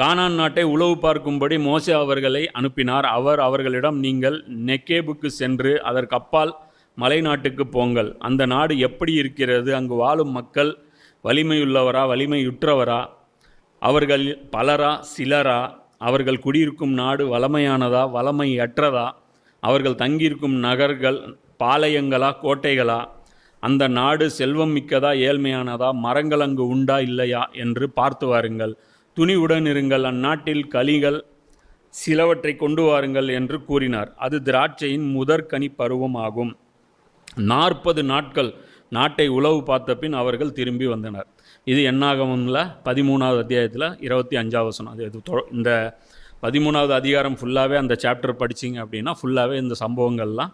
கானான் நாட்டை உளவு பார்க்கும்படி மோசே அவர்களை அனுப்பினார். அவர் அவர்களிடம் நீங்கள் நெக்கேபுக்கு சென்று அதற்கப்பால் மலை நாட்டுக்கு போங்கள். அந்த நாடு எப்படி இருக்கிறது? அங்கு வாழும் மக்கள் வலிமையுள்ளவரா வலிமையுற்றவரா? அவர்கள் பலரா சிலரா? அவர்கள் குடியிருக்கும் நாடு வளமையானதா வளமையற்றதா? அவர்கள் தங்கியிருக்கும் நகர்கள் பாளையங்களா கோட்டைகளா? அந்த நாடு செல்வம் மிக்கதா ஏழ்மையானதா? மரங்கள் அங்கு உண்டா இல்லையா? என்று பார்த்து வாருங்கள். துணிவுடன் இருங்கள். அந்நாட்டில் கலிகள் சிலவற்றை கொண்டு வாருங்கள் என்று கூறினார். அது திராட்சையின் முதற்கனி பருவம் ஆகும் நாற்பது நாட்கள் நாட்டை உளவு பார்த்த பின் அவர்கள் திரும்பி வந்தனர். இது என்னாகவும்ல? பதிமூணாவது அத்தியாயத்தில் இருபத்தி அஞ்சாவது வசனம். அது இது தொ- இந்த பதிமூணாவது அதிகாரம் ஃபுல்லாகவே அந்த சாப்டர் படிச்சீங்க அப்படின்னா ஃபுல்லாகவே இந்த சம்பவங்கள்லாம்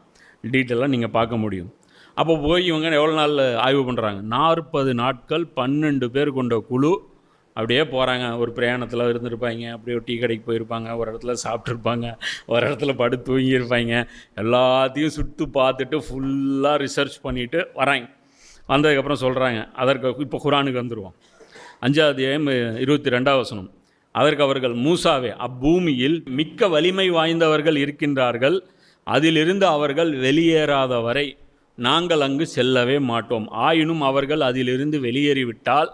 டீட்டெயிலாக நீங்கள் பார்க்க முடியும். அப்போ போய் இவங்க எவ்வளோ நாள் ஆய்வு பண்ணுறாங்க நாற்பது நாட்கள் பன்னெண்டு பேர் கொண்ட குழு அப்படியே போகிறாங்க ஒரு பிரயாணத்தில் இருந்திருப்பாங்க. அப்படியே ஒரு டீ கடைக்கு போயிருப்பாங்க. ஒரு இடத்துல சாப்பிட்ருப்பாங்க ஒரு இடத்துல படுத்து தூங்கியிருப்பாங்க. எல்லாத்தையும் சுட்டு பார்த்துட்டு ஃபுல்லாக ரிசர்ச் பண்ணிவிட்டு வராங்க. வந்ததுக்கப்புறம் சொல்கிறாங்க அதற்கு இப்போ குரானுக்கு வந்துடுவோம் அஞ்சாவது இருபத்தி ரெண்டாவது வசனம். அதற்கு அவர்கள் மூசாவே அப்பூமியில் மிக்க வலிமை வாய்ந்தவர்கள் இருக்கின்றார்கள். அதிலிருந்து அவர்கள் வெளியேறாத வரை நாங்கள் அங்கு செல்லவே மாட்டோம். ஆயினும் அவர்கள் அதிலிருந்து வெளியேறிவிட்டால்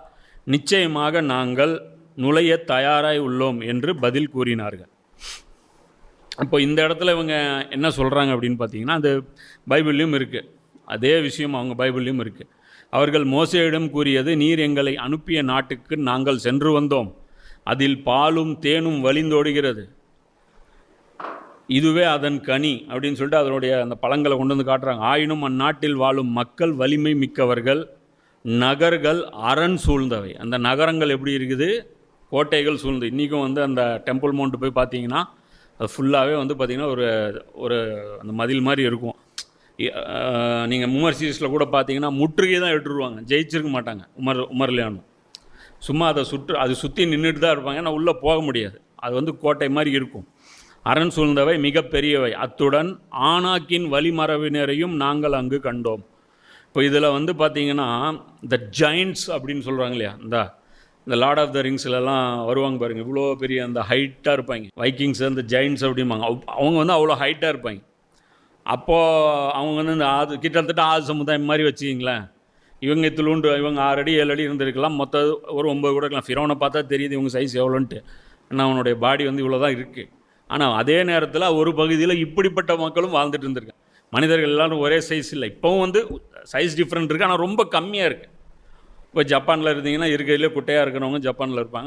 நிச்சயமாக நாங்கள் நுழைய தயாராய் உள்ளோம் என்று பதில் கூறினார்கள். இப்போ இந்த இடத்துல இவங்க என்ன சொல்கிறாங்க அப்படின்னு பார்த்தீங்கன்னா அது பைபிள்லையும் இருக்குது அதே விஷயம் அவங்க பைபிள்லையும் இருக்குது அவர்கள் மோசையிடம் கூறியது நீர் எங்களை அனுப்பிய நாட்டுக்கு நாங்கள் சென்று வந்தோம். அதில் பாலும் தேனும் வழிந்தோடுகிறது. இதுவே அதன் கனி அப்படின்னு சொல்லிட்டு அதனுடைய அந்த பழங்களை கொண்டு வந்து காட்டுறாங்க. ஆயினும் அந்நாட்டில் வாழும் மக்கள் வலிமை மிக்கவர்கள். நகர்கள் அரண் சூழ்ந்தவை. அந்த நகரங்கள் எப்படி இருக்குது? கோட்டைகள் சூழ்ந்து. இன்றைக்கும் வந்து அந்த டெம்பிள் மவுண்ட் போய் பார்த்தீங்கன்னா அது ஃபுல்லாகவே வந்து பார்த்திங்கன்னா ஒரு ஒரு அந்த மதில் மாதிரி இருக்கும். நீங்கள் உமர் சீரீஸில் கூட பார்த்தீங்கன்னா முற்றுகை தான் எடுத்துருவாங்க ஜெயிச்சிருக்க மாட்டாங்க உமர் உமர்லேயானும் சும்மா அதை சுற்று அது சுற்றி நின்றுட்டு தான் இருப்பாங்க. ஆனால் உள்ளே போக முடியாது. அது வந்து கோட்டை மாதிரி இருக்கும். அரண் சூழ்ந்தவை மிகப்பெரியவை. அத்துடன் ஆனாக்கின் வழிமரபினரையும் நாங்கள் அங்கு கண்டோம். இப்போ இதில் வந்து பார்த்தீங்கன்னா த ஜெயின்ட்ஸ் அப்படின்னு சொல்கிறாங்க இல்லையா? இந்த இந்த லார்ட் ஆஃப் த ரிங்ஸ்லலாம் வருவாங்க பாருங்கள் இவ்வளோ பெரிய அந்த ஹைட்டாக இருப்பாங்க. வைக்கிங்ஸ் அந்த ஜெயின்ட்ஸ் அப்படிம்பாங்க. அவ்- அவங்க வந்து அவ்வளோ ஹைட்டாக இருப்பாங்க. அப்போது அவங்க வந்து இந்த ஆது கிட்டத்தட்ட ஆது சமுதாயம் மாதிரி வச்சுக்கிங்களேன். இவங்க துளுண்டு இவங்க ஆறு அடி ஏழு அடி இருந்திருக்கலாம். மொத்த ஒரு ஒம்பது கூட இருக்கலாம். ஃபிரோனை பார்த்தா தெரியுது இவங்க சைஸ் எவ்வளோன்ட்டு. ஏன்னா அவனுடைய பாடி வந்து இவ்வளோ தான் இருக்குது ஆனால் அதே நேரத்தில் ஒரு பகுதியில் இப்படிப்பட்ட மக்களும் வாழ்ந்துட்டு இருந்திருக்காங்க. மனிதர்கள் எல்லாரும் ஒரே சைஸ் இல்லை. இப்போவும் வந்து சைஸ் டிஃப்ரெண்ட் இருக்குது ஆனால் ரொம்ப கம்மியாக இருக்குது இப்போ ஜப்பானில் இருந்தீங்கன்னா இருக்கையிலே குட்டையாக இருக்கிறவங்க ஜப்பானில் இருப்பாங்க.